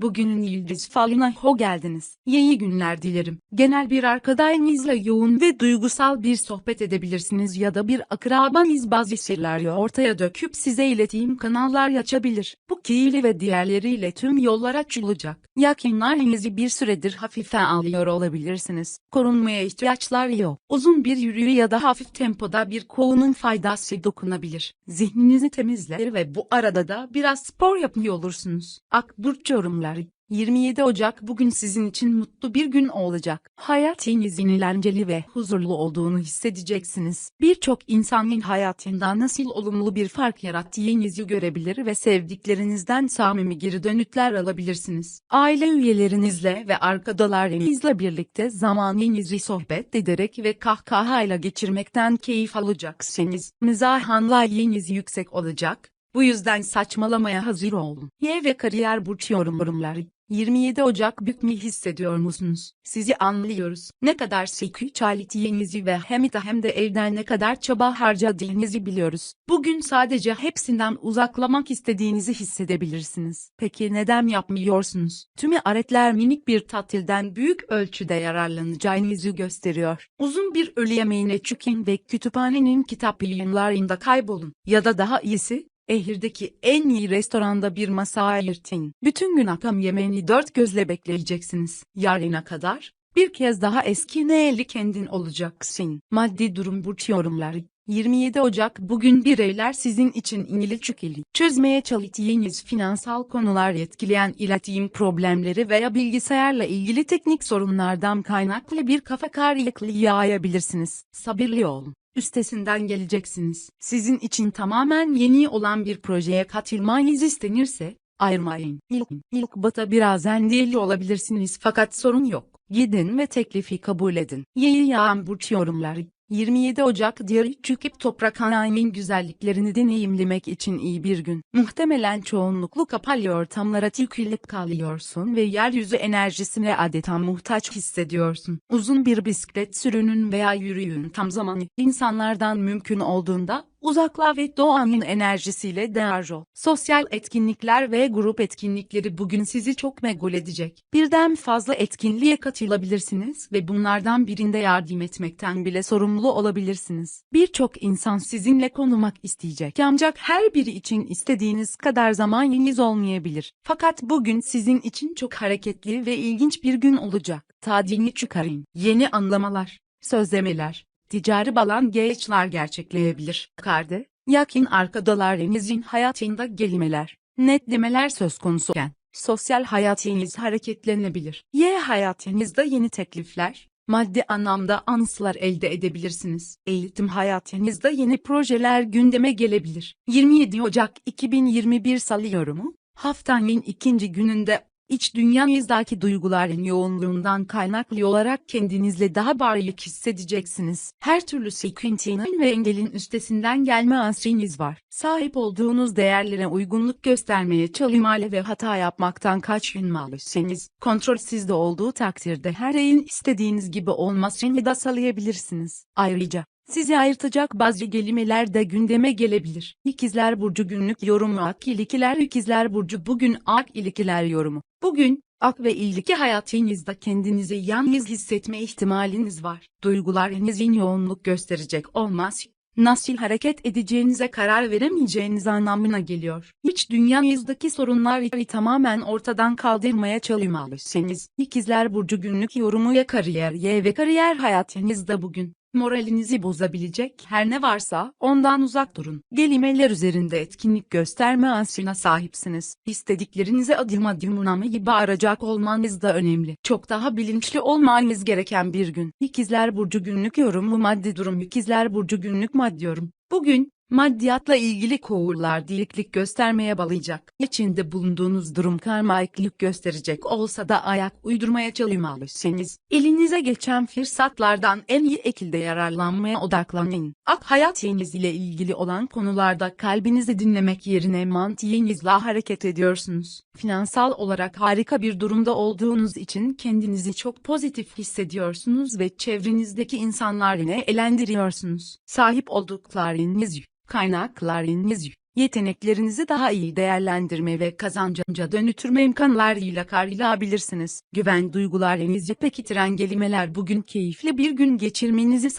Bugünün yıldız falına ho geldiniz. İyi günler dilerim. Genel bir arkadaşınızla yoğun ve duygusal bir sohbet edebilirsiniz ya da bir akrabanız bazı şeyleri ortaya döküp size ileteyim kanallar açabilir. Bu keyifli ve diğerleriyle tüm yollar açılacak. Yakınlarınızı bir süredir hafife alıyor olabilirsiniz. Korunmaya ihtiyaçlar yok. Uzun bir yürüyü ya da hafif tempoda bir kovunun faydası dokunabilir. Zihninizi temizler ve bu arada da biraz spor yapıyor olursunuz. Akburç yorumları 27 Ocak bugün sizin için mutlu bir gün olacak. Hayatınızın eğlenceli ve huzurlu olduğunu hissedeceksiniz. Birçok insanın hayatında nasıl olumlu bir fark yarattığınızı görebilir ve sevdiklerinizden samimi geri dönütler alabilirsiniz. Aile üyelerinizle ve arkadaşlarınızla birlikte zamanınızı sohbet ederek ve kahkahayla geçirmekten keyif alacaksınız. Mizah anlayışınız yüksek olacak. Bu yüzden saçmalamaya hazır olun. Y ve kariyer burç yorumları. 27 Ocak bükme hissediyor musunuz? Sizi anlıyoruz. Ne kadar seküçalitiyenizi ve hem de hem de evden ne kadar çaba harcadığınızı biliyoruz. Bugün sadece hepsinden uzaklamak istediğinizi hissedebilirsiniz. Peki neden yapmıyorsunuz? Tümü aletler minik bir tatilden büyük ölçüde yararlanacağınızı gösteriyor. Uzun bir öğle yemeğine çıkın ve kütüphanenin kitap yayınlarında kaybolun. Ya da daha iyisi, Ehirdeki en iyi restoranda bir masa ayırtın. Bütün gün akşam yemeğini dört gözle bekleyeceksiniz. Yarına kadar bir kez daha eski neyli kendin olacaksın. Maddi durum burç yorumları. 27 Ocak bugün bireyler sizin için ilgili çükili. Çözmeye çalıştığınız finansal konular etkileyen iletişim problemleri veya bilgisayarla ilgili teknik sorunlardan kaynaklı bir kafa karışıklığı yayabilirsiniz. Sabırlı olun üstesinden geleceksiniz. Sizin için tamamen yeni olan bir projeye katılmanız istenirse, ayırmayın. İlk, ilk bata biraz endişeli olabilirsiniz fakat sorun yok. Gidin ve teklifi kabul edin. Yeni yağan burç yorumları. 27 Ocak diyarı çıkıp toprak anayının güzelliklerini deneyimlemek için iyi bir gün. Muhtemelen çoğunluklu kapalı ortamlara tıkılıp kalıyorsun ve yeryüzü enerjisine adeta muhtaç hissediyorsun. Uzun bir bisiklet sürünün veya yürüyün tam zamanı. İnsanlardan mümkün olduğunda uzakla ve doğanın enerjisiyle değer ol. Sosyal etkinlikler ve grup etkinlikleri bugün sizi çok meşgul edecek. Birden fazla etkinliğe katılabilirsiniz ve bunlardan birinde yardım etmekten bile sorumlu olabilirsiniz. Birçok insan sizinle konuşmak isteyecek. Ancak her biri için istediğiniz kadar zamanınız olmayabilir. Fakat bugün sizin için çok hareketli ve ilginç bir gün olacak. Tadini çıkarın. Yeni anlamalar, sözlemeler, ticari balan geçler gerçekleyebilir. Karde, yakın arkadaşlarınızın hayatında gelmeler, netlemeler söz konusuken, sosyal hayatınız hareketlenebilir. Y hayatınızda yeni teklifler, maddi anlamda ansılar elde edebilirsiniz. Eğitim hayatınızda yeni projeler gündeme gelebilir. 27 Ocak 2021 Salı yorumu, haftanın ikinci gününde İç dünyanızdaki duyguların yoğunluğundan kaynaklı olarak kendinizle daha bağlılık hissedeceksiniz. Her türlü sıkıntının ve engelin üstesinden gelme asriniz var. Sahip olduğunuz değerlere uygunluk göstermeye çalışmalı ve hata yapmaktan kaçınmalısınız. Kontrol sizde olduğu takdirde her şeyin istediğiniz gibi olmasını da sağlayabilirsiniz. Ayrıca sizi ayırtacak bazı kelimeler de gündeme gelebilir. İkizler Burcu günlük yorumu Ak İlikiler İkizler Burcu bugün Ak İlikiler yorumu. Bugün, ak ve ilgili hayatınızda kendinizi yalnız hissetme ihtimaliniz var. Duygularınızın yoğunluk gösterecek olmaz. Nasıl hareket edeceğinize karar veremeyeceğiniz anlamına geliyor. İç dünyanızdaki sorunları tamamen ortadan kaldırmaya çalışmalısınız. İkizler Burcu günlük yorumu ya kariyer ya ve kariyer hayatınızda bugün. Moralinizi bozabilecek her ne varsa ondan uzak durun. Kelimeler üzerinde etkinlik gösterme asrına sahipsiniz. İstediklerinize adım adım unamayı bağıracak olmanız da önemli. Çok daha bilinçli olmanız gereken bir gün. İkizler Burcu günlük yorumu maddi durum İkizler Burcu günlük maddi yorum. Bugün, maddiyatla ilgili koğurlar deliklik göstermeye balayacak. İçinde bulunduğunuz durum karmaiklik gösterecek olsa da ayak uydurmaya çalışmalısınız. Elinize geçen fırsatlardan en iyi şekilde yararlanmaya odaklanın. Ak hayatınız ile ilgili olan konularda kalbinizi dinlemek yerine mantığınızla hareket ediyorsunuz. Finansal olarak harika bir durumda olduğunuz için kendinizi çok pozitif hissediyorsunuz ve çevrenizdeki insanları eğlendiriyorsunuz. Sahip olduklarınız kaynaklarınız Yeteneklerinizi daha iyi değerlendirme ve kazanca dönütürme imkanlarıyla karşılayabilirsiniz. Güven duygularınızı pekitiren kelimeler bugün keyifli bir gün geçirmenizi